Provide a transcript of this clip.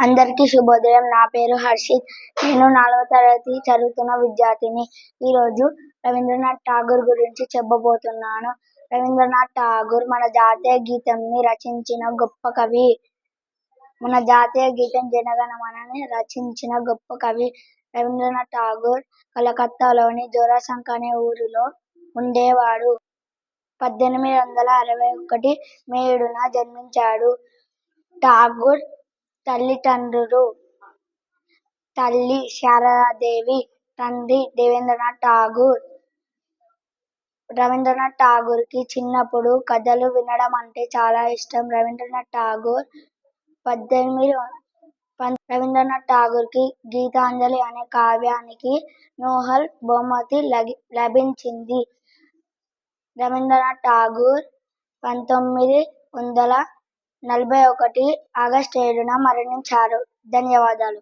అందరికీ శుభోదయం. నా పేరు హర్షిత్. నేను నాలుగో తరగతి చదువుతున్న విద్యార్థిని. ఈ రోజు రవీంద్రనాథ్ ఠాగూర్ గురించి చెప్పబోతున్నాను. రవీంద్రనాథ్ ఠాగూర్ మన జాతీయ గీతంని రచించిన గొప్ప కవి. మన జాతీయ గీతం జనగణమనని రచించిన గొప్ప కవి. రవీంద్రనాథ్ ఠాగూర్ కలకత్తాలోని జోరాసంక్ అనే ఊరిలో ఉండేవాడు. పద్దెనిమిది వందల అరవై ఒకటి మే ఏడున జన్మించాడు. ఠాగూర్ తల్లిదండ్రులు తల్లి శారదాదేవి తండ్రి దేవేంద్రనాథ్ ఠాగూర్. రవీంద్రనాథ్ ఠాగూర్కి చిన్నప్పుడు కథలు వినడం అంటే చాలా ఇష్టం. రవీంద్రనాథ్ ఠాగూర్ పద్దెనిమిది రవీంద్రనాథ్ ఠాగూర్కి గీతాంజలి అనే కావ్యానికి నోహల్ బహుమతి లభించింది. రవీంద్రనాథ్ ఠాగూర్ పంతొమ్మిది వందల నలభై ఒకటి ఆగస్టు ఏడున మరణించారు. ధన్యవాదాలు.